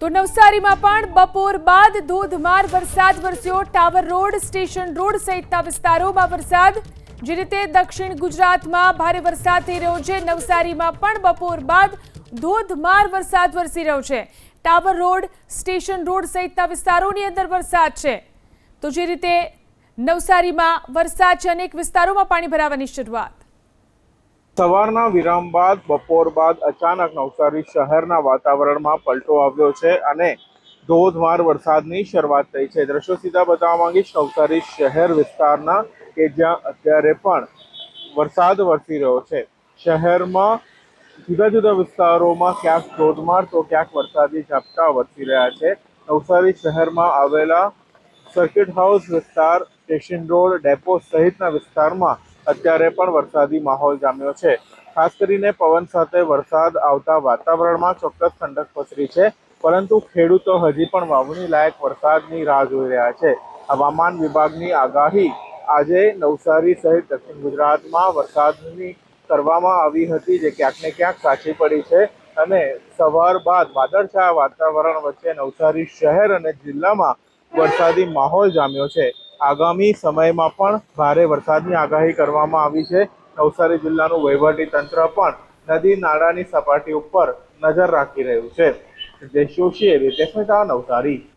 તો નવસારીમાં પણ બપોર બાદ ધોધમાર વરસાદ વરસ્યો. ટાવર રોડ, સ્ટેશન રોડ સહિતના વિસ્તારોમાં વરસાદ. જે રીતે દક્ષિણ ગુજરાતમાં ભારે વરસાદ થઈ રહ્યો છે. નવસારીમાં પણ બપોર બાદ ધોધમાર વરસાદ વરસી રહ્યો છે. ટાવર રોડ, સ્ટેશન રોડ સહિતના વિસ્તારોની અંદર વરસાદ છે. તો જે રીતે નવસારીમાં વરસાદ છે, અનેક વિસ્તારોમાં પાણી ભરાવાની શરૂઆત. સવારના વિરામ બાદ, બપોર બાદ અચાનક નવસારી શહેરના વાતાવરણમાં પલટો આવ્યો છે અને ધોધમાર વરસાદની શરૂઆત થઈ છે. દ્રશ્યો સીધા બતાવવા માંગીશ, નવસારી શહેર વિસ્તારના કે જ્યાં અત્યારે પણ વરસાદ વરસી રહ્યો છે. શહેરમાં જુદા જુદા વિસ્તારોમાં ક્યાંક ધોધમાર તો ક્યાંક વરસાદી ઝાપટા વરસી રહ્યા છે. નવસારી શહેરમાં આવેલા સર્કિટ હાઉસ વિસ્તાર, સ્ટેશન રોડ, ડેપો સહિતના વિસ્તારમાં અત્યારે પણ વરસાદી માહોલ જામ્યો છે. ખાસ કરીને પવન સાથે વરસાદ આવતા વાતાવરણમાં ચોક્કસ ઠંડક પસરી છે, પરંતુ ખેડૂતો હજી પણ વાવણી લાયક વરસાદની રાહ જોઈ રહ્યા છે. હવામાન વિભાગની આગાહી, આજે નવસારી સહિત દક્ષિણ ગુજરાતમાં વરસાદની કરવામાં આવી હતી જે ક્યાંક ક્યાંક સાચી પડી છે અને સવાર બાદ વાદળછાયા વાતાવરણ વચ્ચે નવસારી શહેર અને જિલ્લામાં વરસાદી માહોલ જામ્યો છે. આગામી સમયમાં પણ ભારે વરસાદની આગાહી કરવામાં આવી છે. નવસારી જિલ્લાનું વહીવટી તંત્ર પણ નદી નાળાની સપાટી ઉપર નજર રાખી રહ્યું છે. સિદ્ધેશ જોશી મહેતા નવસારી.